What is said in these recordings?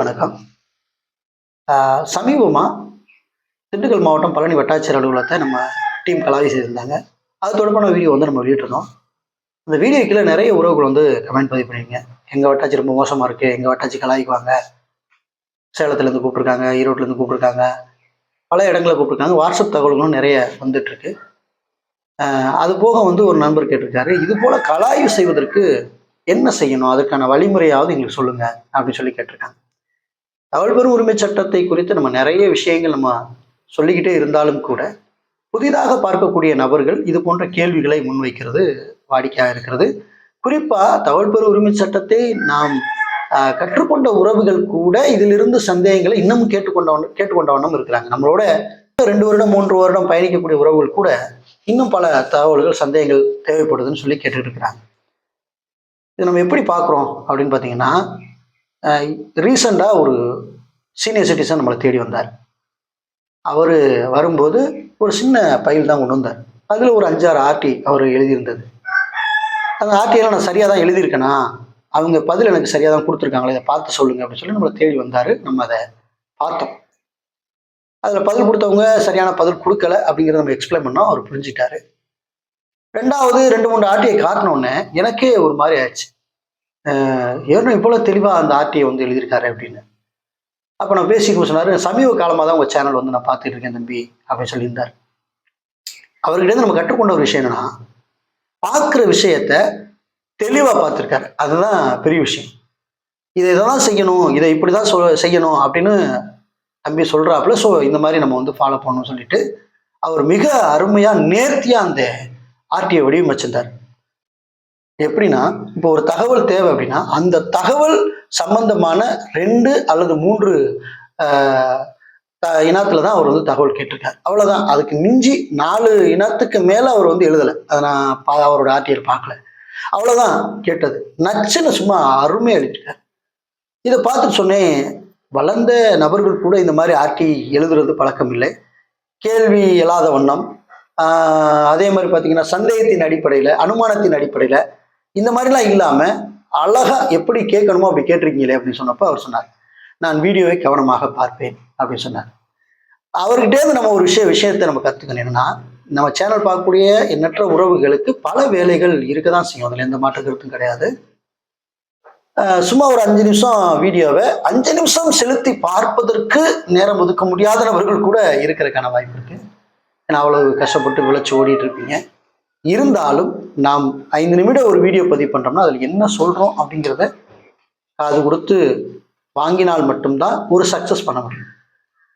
வணக்கம். சமீபமாக திண்டுக்கல் மாவட்டம் பழனி வட்டாட்சியர் அலுவலகத்தை நம்ம டீம் கலாவி செய்திருந்தாங்க. அது தொடர்பான வீடியோ வந்து நம்ம வெளியிட்டிருந்தோம். அந்த வீடியோ கீழே நிறைய உறவுகள் வந்து கமெண்ட் பதிவு பண்ணிருங்க. எங்கள் வட்டாட்சி ரொம்ப மோசமாக இருக்குது எங்கள் வட்டாட்சி கலாய்க்குவாங்க சேலத்துலேருந்து கூப்பிட்ருக்காங்க ஈரோட்லேருந்து கூப்பிட்ருக்காங்க பல இடங்களில் கூப்பிட்ருக்காங்க வாட்ஸ்அப் தகவல்களும் நிறைய வந்துட்டுருக்கு. அது போக வந்து ஒரு நண்பர் கேட்டிருக்காரு இது போல் கலாய்வு செய்வதற்கு என்ன செய்யணும்? அதுக்கான வழிமுறையாவது எங்களுக்கு சொல்லுங்க அப்படின்னு சொல்லி கேட்டிருக்காங்க. தகவல்பெறும் உரிமை சட்டத்தை குறித்து நம்ம நிறைய விஷயங்கள் நம்ம சொல்லிக்கிட்டே இருந்தாலும் கூட புதிதாக பார்க்கக்கூடிய நபர்கள் இது போன்ற கேள்விகளை முன்வைக்கிறது வாடிக்கையாக இருக்கிறது. குறிப்பாக தகவல் பெறும் உரிமை சட்டத்தை நாம் ஆஹ், கற்றுக்கொண்ட உறவுகள் கூட இதிலிருந்து சந்தேகங்களை இன்னமும் கேட்டுக்கொண்ட கேட்டுக்கொண்ட வண்ணம் இருக்கிறாங்க. நம்மளோட ரெண்டு வருடம் மூன்று வருடம் பயணிக்கக்கூடிய உறவுகள் கூட இன்னும் பல தகவல்கள் சந்தேகங்கள் தேவைப்படுதுன்னு சொல்லி கேட்டுட்டு இருக்கிறாங்க. இது நம்ம எப்படி பார்க்குறோம் அப்படின்னு பார்த்தீங்கன்னா ரீசண்டாக ஒரு சீனியர் சிட்டிசன் நம்மளை தேடி வந்தார். அவர் வரும்போது ஒரு சின்ன பயில் தான் கொண்டு வந்தார். அதில் ஒரு அஞ்சாறு ஆர்டி அவர் எழுதியிருந்தது. அந்த ஆர்டியெல்லாம் நான் சரியாக தான் எழுதியிருக்கேனா? அவங்க பதில் எனக்கு சரியாக தான் கொடுத்துருக்காங்களே? இதை பார்த்து சொல்லுங்கள் அப்படின்னு சொல்லி நம்மளை தேடி வந்தார். நம்ம அதை பார்த்தோம். அதில் பதில் கொடுத்தவங்க சரியான பதில் கொடுக்கல அப்படிங்கிறத நம்ம எக்ஸ்பிளைன் பண்ணோம் அவர் புரிஞ்சிட்டாரு. ரெண்டாவது ரெண்டு மூணு ஆர்டியை காட்டினோடனே எனக்கே ஒரு மாதிரி ஆயிடுச்சு. ஏன்னா இவ்வளோ தெளிவாக அந்த ஆர்டியை வந்து எழுதியிருக்காரு அப்படின்னு. அப்போ நான் பேசிக்கும் சொன்னார் சமீப காலமாக தான் உங்கள் சேனல் வந்து நான் பார்த்துட்டு இருக்கேன் தம்பி அப்படின்னு சொல்லியிருந்தார். அவர்கிட்ட நம்ம கற்றுக்கொண்ட ஒரு விஷயம் என்னன்னா பார்க்குற விஷயத்த தெளிவாக பார்த்துருக்காரு. அதுதான் பெரிய விஷயம். இதை இதெல்லாம் செய்யணும் இதை இப்படி தான் சொல் செய்யணும் அப்படின்னு தம்பி சொல்கிறாப்புல ஸோ இந்த மாதிரி நம்ம வந்து ஃபாலோ பண்ணணும்னு சொல்லிட்டு அவர் மிக அருமையாக நேர்த்தியாக அந்த ஆர்டியை வடிவமைச்சிருந்தார். எப்படின்னா இப்போ ஒரு தகவல் தேவை அப்படின்னா அந்த தகவல் சம்பந்தமான ரெண்டு அல்லது மூன்று த- இனத்துல தான் அவர் வந்து தகவல் கேட்டிருக்காரு. அவ்வளோதான் அதுக்கு மிஞ்சி நாலு இனத்துக்கு மேலே அவர் வந்து எழுதலை. அதை நான் பா- அவரோட ஆர்டியர் பார்க்கல. அவ்வளோதான் கேட்டது. நச்சுன்னு சும்மா அருமையாக எழுதியிருக்காரு. இதை பார்த்துட்டு சொன்னேன் வளர்ந்த நபர்கள் கூட இந்த மாதிரி ஆர்டி எழுதுறது பழக்கம் இல்லை. கேள்வி இல்லாத வண்ணம். அதே மாதிரி பார்த்தீங்கன்னா சந்தேகத்தின் அடிப்படையில் அனுமானத்தின் அடிப்படையில் இந்த மாதிரிலாம் இல்லாமல் அழகாக எப்படி கேட்கணுமோ அப்படி கேட்டிருக்கீங்களே அப்படின்னு சொன்னப்போ அவர் சொன்னார் நான் வீடியோவை கவனமாக பார்ப்பேன் அப்படின்னு சொன்னார். அவர்கிட்டேருந்து நம்ம ஒரு விஷய விஷயத்தை நம்ம கற்றுக்கணும் என்னன்னா நம்ம சேனல் பார்க்கக்கூடிய எண்ணற்ற உறவுகளுக்கு பல வேலைகள் இருக்க தான் செய்யும். அதில் எந்த மாற்று கருத்தும் கிடையாது சும்மா ஒரு அஞ்சு நிமிஷம் வீடியோவை அஞ்சு நிமிஷம் செலுத்தி பார்ப்பதற்கு நேரம் ஒதுக்க முடியாத நபர்கள் கூட இருக்கிறதுக்கான வாய்ப்பு இருக்கு. ஏன்னா அவ்வளவு கஷ்டப்பட்டு விளைச்சு ஓடிட்டு இருப்பீங்க. இருந்தாலும் நாம் ஐந்து நிமிடம் ஒரு வீடியோ பதிவு பண்ணுறோம்னா அதில் என்ன சொல்கிறோம் அப்படிங்கிறத காது கொடுத்து வாங்கினால் மட்டும்தான் ஒரு சக்ஸஸ் பண்ண முடியும்.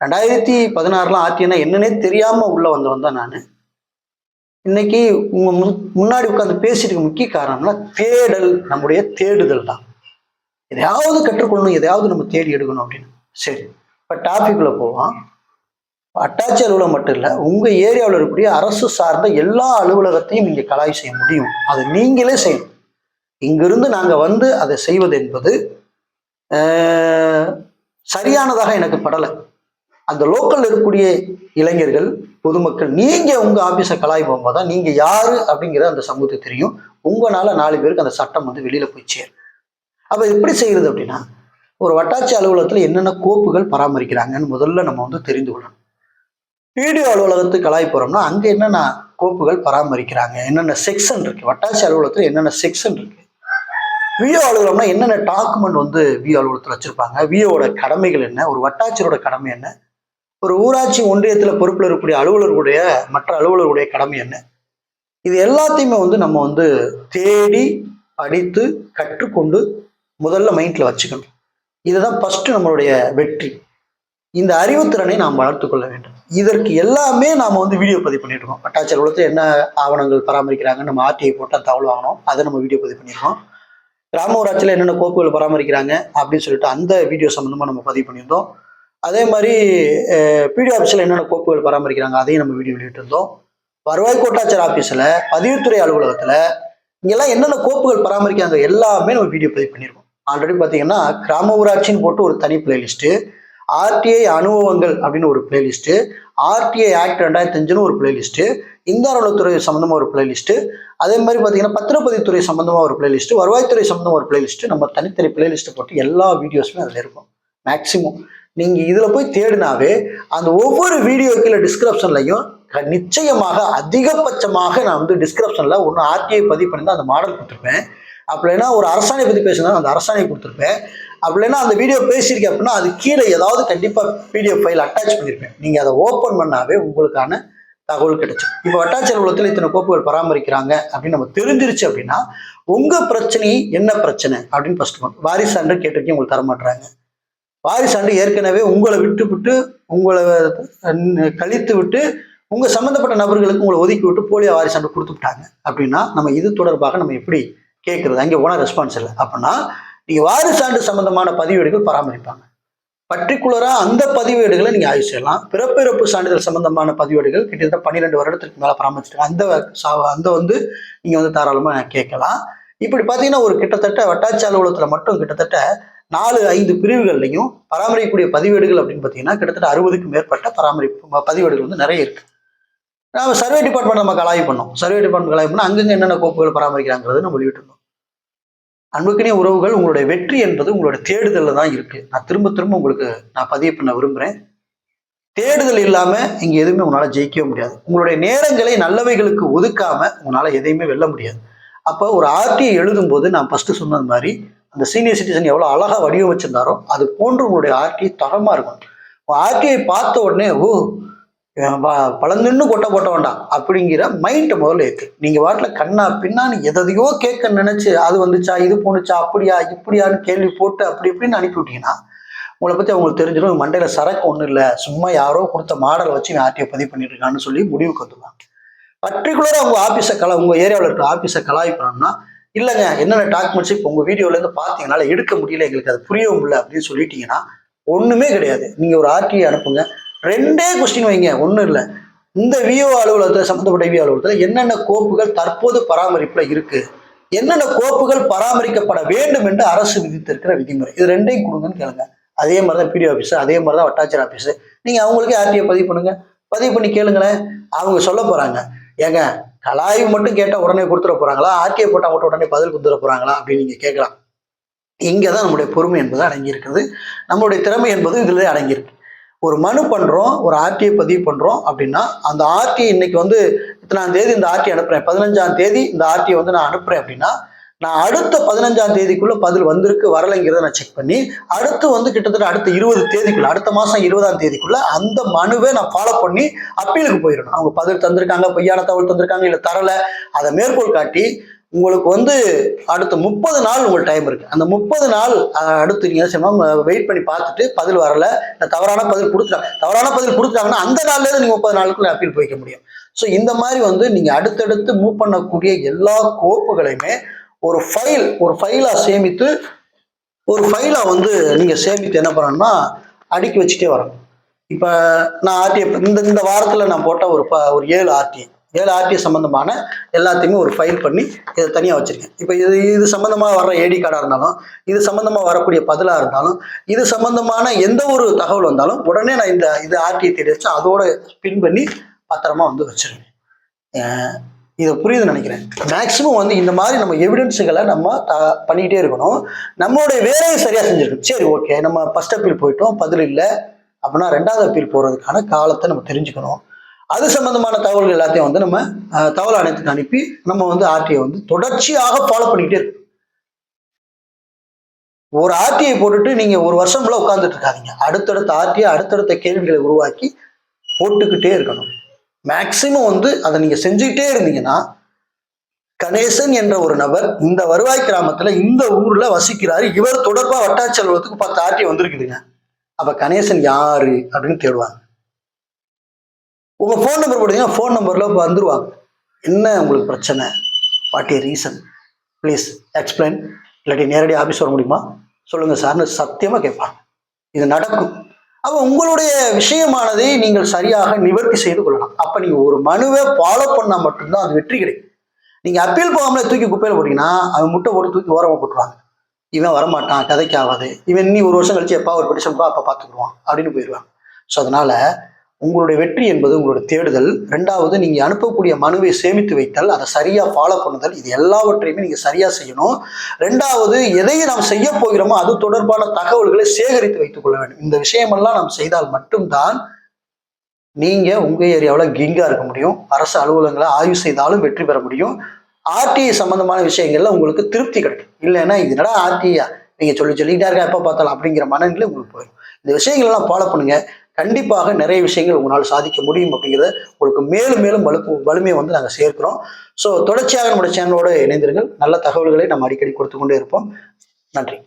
ரெண்டாயிரத்தி பதினாறுலாம் ஆர்டினா என்னன்னே தெரியாமல் உள்ளே வந்தவன் தான் நான். இன்னைக்கு உங்க முன்- முன்னாடி உட்காந்து பேசிட்டு முக்கிய காரணம்னா தேடல் நம்முடைய தேடுதல் தான். எதையாவது கற்றுக்கொள்ளணும் எதையாவது நம்ம தேடி எடுக்கணும் அப்படின்னு. சரி இப்போ டாபிக்ல போவோம். அட்டாச்சி அலுவலகம் மட்டும் இல்லை உங்கள் ஏரியாவில் இருக்கக்கூடிய அரசு சார்ந்த எல்லா அலுவலகத்தையும் நீங்கள் கலாய் செய்ய முடியும். அதை நீங்களே செய்யணும். இங்கிருந்து நாங்கள் வந்து அதை செய்வது என்பது சரியானதாக எனக்கு படலை. அந்த லோக்கல் இருக்கக்கூடிய இளைஞர்கள் பொதுமக்கள் நீங்கள் உங்கள் ஆஃபீஸை கலாய் போகும்போது தான் நீங்கள் யார் அப்படிங்கிற அந்த சமூகத்துக்கு தெரியும். உங்களால் நாலு பேருக்கு அந்த சட்டம் வந்து வெளியில் போய் சேரும். அப்போ எப்படி செய்கிறது அப்படின்னா ஒரு வட்டாட்சி அலுவலகத்தில் என்னென்ன கோப்புகள் பராமரிக்கிறாங்கன்னு முதல்ல நம்ம வந்து தெரிந்து கொள்ளணும். வீடியோ அலுவலகத்துக்கு கலாய் போறோம்னா அங்க என்னென்ன கோப்புகள் பராமரிக்கிறாங்க என்னென்ன செக்ஷன் இருக்கு வட்டாட்சி அலுவலகத்துல என்னென்ன செக்ஷன் இருக்கு? விஓ அலுவலகம்னா என்னென்ன டாக்குமெண்ட் வந்து விஓ அலுவலகத்தில் வச்சிருப்பாங்க? விஓட கடமைகள் என்ன? ஒரு வட்டாட்சியரோட கடமை என்ன? ஒரு ஊராட்சி ஒன்றியத்தில் பொறுப்பில் இருக்கக்கூடிய அலுவலர்களுடைய மற்ற அலுவலர்களுடைய கடமை என்ன? இது எல்லாத்தையுமே வந்து நம்ம வந்து தேடி படித்து கற்றுக்கொண்டு முதல்ல மைண்டில் வச்சுக்கணும். இதுதான் ஃபஸ்ட்டு நம்மளுடைய வெற்றி. இந்த அறிவுத்திறனை நாம் வளர்த்து கொள்ள வேண்டும். இதற்கு எல்லாமே நாம வந்து வீடியோ பதிவு பண்ணிட்டு இருக்கோம் வட்டாட்சி அலுவலகத்தில் என்ன ஆவணங்கள் பராமரிக்கிறாங்க நம்ம ஆர்டிஐ போட்டால் தகவல் வாங்கணும் அதை நம்ம வீடியோ பதிவு பண்ணியிருக்கோம். கிராம ஊராட்சியில் என்னென்ன கோப்புகள் பராமரிக்கிறாங்க அப்படின்னு சொல்லிட்டு அந்த வீடியோ சம்மந்தமாக நம்ம பதிவு பண்ணியிருந்தோம். அதே மாதிரி பிடிஓ ஆஃபீஸில் என்னென்ன கோப்புகள் பராமரிக்கிறாங்க அதையும் நம்ம வீடியோ வெளியிட்டிருந்தோம். வருவாய் கோட்டாட்சியர் ஆஃபீஸில் பதிவுத்துறை அலுவலகத்தில் இங்கெல்லாம் என்னென்ன கோப்புகள் பராமரிக்கிறாங்க எல்லாமே நம்ம வீடியோ பதிவு பண்ணியிருக்கோம். ஆல்ரெடி பார்த்தீங்கன்னா கிராம ஊராட்சின்னு போட்டு ஒரு தனி பிளேலிஸ்ட்டு ஆர்டிஐ அனுபவங்கள் அப்படின்னு ஒரு பிளேலிஸ்ட்டு ஆர்டிஐ ஆக்ட் ரெண்டாயிரத்தி அஞ்சுன்னு ஒரு பிளேலிஸ்ட்டு இந்தாரத்துறை சம்மந்தமாக ஒரு பிளேலிஸ்ட்டு அதே மாதிரி பார்த்தீங்கன்னா பத்திரப்பதித்துறை சம்மந்தமாக ஒரு பிளேலிஸ்ட்டு வருவாய்த்துறை சம்மந்தமாக ஒரு பிளேலிஸ்ட்டு நம்ம தனித்தனி பிளேலிஸ்ட்டு போட்டு எல்லா வீடியோஸுமே அதில் இருக்கும். மேக்சிமம் நீங்கள் இதில் போய் தேடினாவே அந்த ஒவ்வொரு வீடியோக்குள்ள டிஸ்கிரிப்ஷன்லையும் நிச்சயமாக அதிகபட்சமாக நான் வந்து டிஸ்கிரிப்ஷனில் ஒன்று ஆர்டிஐ பதிவு பண்ணி தான் அந்த மாடல் கொடுத்துருப்பேன். அப்படின்னா ஒரு அரசாணை பற்றி பேசினா அந்த அரசாணை கொடுத்துருப்பேன். அப்படின்னா அந்த வீடியோ பேசியிருக்கேன் அப்படின்னா அது கீழே ஏதாவது கண்டிப்பாக பிடிஎஃப் ஃபைல் அட்டாச் பண்ணியிருப்பேன். நீங்கள் அதை ஓப்பன் பண்ணாவே உங்களுக்கான தகவல் கிடைக்கும் இப்போ வட்டாட்சி அலுவலகத்தில் இத்தனை கோப்புகள் பராமரிக்கிறாங்க அப்படின்னு நம்ம தெரிஞ்சிருச்சு அப்படின்னா உங்கள் பிரச்சனை என்ன பிரச்சனை அப்படின்னு ஃபர்ஸ்ட் வாரிசான்று கேட்டிருக்கீங்க உங்களுக்கு தரமாட்டுறாங்க. வாரிசான்று ஏற்கனவே உங்களை விட்டு விட்டு உங்களை கழித்து விட்டு உங்கள் சம்மந்தப்பட்ட நபர்களுக்கு உங்களை ஒதுக்கி விட்டு போலியோ வாரிசான்று கொடுத்து விட்டாங்க அப்படின்னா நம்ம இது தொடர்பாக நம்ம எப்படி கேட்குறது? அங்கே போனால் ரெஸ்பான்ஸ் இல்லை. அப்படின்னா நீங்க வாரிசான்று சம்பந்தமான பதிவேடுகள் பராமரிப்பாங்க. பர்டிகுலரா அந்த பதிவேடுகளை நீங்க ஆய்வு செய்யலாம். பிறப்பிறப்பு சான்றிதழ் சம்பந்தமான பதிவேடுகள் கிட்டத்தட்ட பன்னிரெண்டு வருடத்திற்கு மேல பராமரிச்சிருக்காங்க. அந்த அந்த வந்து நீங்க வந்து தாராளமா கேட்கலாம். இப்படி பார்த்தீங்கன்னா ஒரு கிட்டத்தட்ட வட்டாட்சி அலுவலகத்துல மட்டும் கிட்டத்தட்ட நாலு ஐந்து பிரிவுகள்லையும் பராமரிக்கக்கூடிய பதிவேடுகள் அப்படின்னு பார்த்தீங்கன்னா கிட்டத்தட்ட அறுபதுக்கு மேற்பட்ட பராமரிப்பு ப- பதிவேடுகள் வந்து நிறைய இருக்கு. நாம சர்வே டிபார்ட்மெண்ட் நம்ம கலாய்வு பண்ணோம். சர்வே டிபார்ட்மெண்ட் கலாய்வு பண்ணோம் அங்கங்க என்னென்ன கோப்புகள் பராமரிக்கிறாங்கிறது நம்ம வெளியிட்டிருந்தோம். அன்புக்குனே உறவுகள் உங்களுடைய வெற்றி என்பது உங்களுடைய தேடுதலில் தான் இருக்கு. நான் திரும்ப திரும்ப உங்களுக்கு நான் பதிவு பண்ண விரும்புகிறேன் தேடுதல் இல்லாம இங்க எதுவுமே உங்களால் ஜெயிக்கவே முடியாது. உங்களுடைய நேரங்களை நல்லவைகளுக்கு ஒதுக்காம உங்களால் எதையுமே வெல்ல முடியாது. அப்போ ஒரு ஆர்டியை எழுதும் போது நான் ஃபர்ஸ்ட் சொன்னது மாதிரி அந்த சீனியர் சிட்டிசன் எவ்வளோ அழகாக வடிவமைச்சிருந்தாரோ அது போன்று உங்களுடைய ஆர்டி தரமாக இருக்கும். ஆர்டியை பார்த்த உடனே ஓ பழந்துன்னு கொட்ட போட்ட வேண்டாம் அப்படிங்கிற மைண்டை முதல்ல ஏற்று நீங்கள் வாட்டில் கண்ணா பின்னான்னு எதையோ கேட்க நினச்சி அது வந்துச்சா இது போணுச்சா அப்படியா இப்படியான்னு கேள்வி போட்டு அப்படி இப்படின்னு அனுப்பிவிட்டீங்கன்னா உங்களை பற்றி அவங்களுக்கு தெரிஞ்சிடும் மண்டையில் சரக்கு ஒன்றும் இல்லை சும்மா யாரோ கொடுத்த மாடலை வச்சு ஆர்டிஐ பதிவு பண்ணிட்டு இருக்கான்னு சொல்லி முடிவுக்கு வந்துடுவாங்க பர்டிகுலராக உங்கள் ஆஃபீஸை கலா உங்கள் ஏரியாவில் இருக்கிற ஆஃபீஸை கலாய்க்கணும்னா இல்லைங்க என்னென்ன டாக்குமெண்ட்ஸ் இப்போ உங்கள் வீடியோல இருந்து பார்த்தீங்கனால எடுக்க முடியல எங்களுக்கு அது புரியவும் இல்லை அப்படின்னு சொல்லிட்டீங்கன்னா ஒன்றுமே கிடையாது. நீங்கள் ஒரு ஆர்டியை அனுப்புங்க ரெண்டே கொஸ்டின் வைங்க ஒன்றும் இல்லை. இந்த விஓ அலுவலகத்தில் சம்மந்தப்பட்ட விஓ அலுவலகத்தில் என்னென்ன கோப்புகள் தற்போது பராமரிப்பில் இருக்குது என்னென்ன கோப்புகள் பராமரிக்கப்பட வேண்டும் என்று அரசு விதித்திருக்கிற விதிமுறை? இது ரெண்டையும் கொடுங்கன்னு கேளுங்க. அதே மாதிரி தான் பிடிஓ ஆஃபீஸு அதே மாதிரி தான் வட்டாட்சியர் ஆஃபீஸு நீங்கள் அவங்களுக்கே ஆர்டிஐ பதிவு பண்ணுங்க. பதிவு பண்ணி கேளுங்களேன். அவங்க சொல்ல போகிறாங்க ஏங்க கலாய்வு மட்டும் கேட்டால் உடனே கொடுத்துட போகிறாங்களா ஆர்டிஐ போட்டால் மட்டும் உடனே பதில் கொடுத்துட போகிறாங்களா அப்படின்னு நீங்கள் கேட்கலாம். இங்கே தான் நம்முடைய பொறுமை என்பது அடங்கியிருக்கிறது. நம்மளுடைய திறமை என்பதும் இதில் அடங்கியிருக்கு. ஒரு மனு பண்றோம் ஒரு ஆர்டிஐ பதிவு பண்றோம் அப்படின்னா அந்த ஆர்டிஐ இன்னைக்கு வந்து இத்தனாம் தேதி இந்த ஆர்டிஐ அனுப்புறேன்? பதினஞ்சாம் தேதி இந்த ஆர்டிஐ வந்து நான் அனுப்புறேன் அப்படின்னா நான் அடுத்த பதினஞ்சாம் தேதிக்குள்ள பதில் வந்திருக்கு வரலைங்கிறத நான் செக் பண்ணி அடுத்து வந்து கிட்டத்தட்ட அடுத்த இருபது தேதிக்குள்ள அடுத்த மாசம் இருபதாம் தேதிக்குள்ள அந்த மனுவை நான் ஃபாலோ பண்ணி அப்பீலுக்கு போயிடணும். அவங்க பதில் தந்திருக்காங்க பொய்யான தகவல் தந்திருக்காங்க இல்லை தரல அதை மேற்கோள் காட்டி உங்களுக்கு வந்து அடுத்த முப்பது நாள் உங்களுக்கு டைம் இருக்கு. அந்த முப்பது நாள் அடுத்து நீங்க என்ன செய்யணும்? வெயிட் பண்ணி பார்த்துட்டு பதில் வரல. தவறான பதில் கொடுத்துட்டாங்க தவறான பதில் கொடுத்துட்டாங்கன்னா அந்த நாள்லேருந்து நீங்க முப்பது நாளுக்குள்ள அப்பீல் போய்க்க முடியும். ஸோ இந்த மாதிரி வந்து நீங்க அடுத்தடுத்து மூவ் பண்ணக்கூடிய எல்லா கோப்புகளையுமே ஒரு ஃபைல் ஒரு ஃபைலா சேமித்து ஒரு ஃபைலா வந்து நீங்க சேமித்து என்ன பண்ணணும்னா அடுக்கி வச்சுட்டே வரணும். இப்போ நான் ஆர்டிஐ இந்த இந்த வாரத்தில் நான் போட்ட ஒரு ப ஒரு ஏழு ஆர்டிஐ ஏழு ஆர்டிஐ சம்மந்தமான எல்லாத்தையுமே ஒரு ஃபைல் பண்ணி இதை தனியாக வச்சுருக்கேன். இப்போ இது இது சம்மந்தமாக வர்ற ஏடி கார்டாக இருந்தாலும் இது சம்மந்தமாக வரக்கூடிய பதிலாக இருந்தாலும் இது சம்மந்தமான எந்த ஒரு தகவல் வந்தாலும் உடனே நான் இந்த இது ஆர்டிஐ தேடி வச்சு அதோட பின் பண்ணி பத்திரமா வந்து வச்சிருவேன். இதை இது புரியுதுன்னு நினைக்கிறேன். மேக்ஸிமம் வந்து இந்த மாதிரி நம்ம எவிடன்ஸுகளை நம்ம த- பண்ணிக்கிட்டே இருக்கணும். நம்மளுடைய வேலையை சரியாக செஞ்சிருக்கோம் சரி ஓகே நம்ம ஃபர்ஸ்ட் அப்பீல் போயிட்டோம். பதில் இல்லை. அப்படின்னா ரெண்டாவது அப்பீல் போகிறதுக்கான காலத்தை நம்ம தெரிஞ்சுக்கணும். அது சம்பந்தமான தகவல்கள் எல்லாத்தையும் வந்து நம்ம தகவல் ஆணையத்துக்கு அனுப்பி நம்ம வந்து ஆர்டிஐ வந்து தொடர்ச்சியாக ஃபாலோ பண்ணிக்கிட்டே இருக்கணும் ஒரு ஆர்டிஐ போட்டுட்டு நீங்க ஒரு வருஷம் ஃபுல்லாக உட்காந்துட்டு இருக்காதீங்க. அடுத்தடுத்த ஆர்டிஐ அடுத்தடுத்த கேள்விகளை உருவாக்கி போட்டுக்கிட்டே இருக்கணும். மேக்சிமம் வந்து அதை நீங்க செஞ்சுக்கிட்டே இருந்தீங்கன்னா கணேசன் என்ற ஒரு நபர் இந்த வருவாய் கிராமத்துல இந்த ஊர்ல வசிக்கிறாரு. இவர் தொடர்பா வட்டாட்சி அலுவலகத்துக்கு பத்து ஆர்டி வந்திருக்குதுங்க. அப்ப கணேசன் யாரு அப்படின்னு தேடுவாங்க. உங்கள் ஃபோன் நம்பர் போட்டீங்கன்னா ஃபோன் நம்பரில் வந்துருவாங்க. என்ன உங்களுக்கு பிரச்சனை? What a reason please explain இல்லாட்டி நேரடி ஆஃபீஸ் வர முடியுமா? சொல்லுங்கள் சார்னு சத்தியமாக கேட்பாங்க இது நடக்கும். அப்போ உங்களுடைய விஷயமானதை நீங்கள் சரியாக நிவர்த்தி செய்து கொள்ளலாம். அப்போ நீங்கள் ஒரு மனுவை ஃபாலோ பண்ணால் மட்டும்தான் அது வெற்றி கிடைக்கும். நீங்கள் அப்பீல் போகாமலே தூக்கி குப்பையில் போட்டிங்கன்னா அவன் முட்டை போட்டு தூக்கி ஓரமாக போட்டுருவாங்க. இவன் வரமாட்டான் கதைக்கு ஆகாது. இவன் நீ ஒரு வருஷம் கழிச்சு எப்பா ஒரு பெட்டிஷன் அப்போ பார்த்துக்குருவான் அப்படின்னு போயிடுவாங்க ஸோ அதனால உங்களுடைய வெற்றி என்பது உங்களுடைய தேடுதல். ரெண்டாவது நீங்க அனுப்பக்கூடிய மனுவை சேமித்து வைத்தல் அதை சரியா ஃபாலோ பண்ணுதல் இது எல்லாவற்றையுமே நீங்க சரியா செய்யணும். ரெண்டாவது எதையும் நாம் செய்ய போகிறோமோ அது தொடர்பான தகவல்களை சேகரித்து வைத்துக் கொள்ள வேண்டும். இந்த விஷயமெல்லாம் நாம் செய்தால் மட்டும்தான் நீங்க உங்க ஏரியாவில் கிங்கா இருக்க முடியும். அரசு அலுவலகங்களை ஆய்வு செய்தாலும் வெற்றி பெற முடியும். ஆர்டிஐ சம்பந்தமான விஷயங்கள்ல உங்களுக்கு திருப்தி கிடைக்கும். இல்லைன்னா இது என்னடா ஆர்டிஐயா? நீங்க சொல்லி சொல்லிக்கிட்டே இருக்கா எப்போ பார்த்தாலும் அப்படிங்கிற மனநிலை உங்களுக்கு போயிடும். இந்த விஷயங்கள் எல்லாம் ஃபாலோ பண்ணுங்க. கண்டிப்பாக நிறைய விஷயங்கள் உங்களால் சாதிக்க முடியும் அப்படிங்கிறத உங்களுக்கு மேலும் மேலும் வலுப்பு வலிமையை வந்து நாங்கள் சேர்க்கிறோம். ஸோ தொடர்ச்சியாக நம்முடைய சேனலோடு இணைந்திருங்கள். நல்ல தகவல்களை நம்ம அடிக்கடி கொடுத்து கொண்டே இருப்போம். நன்றி.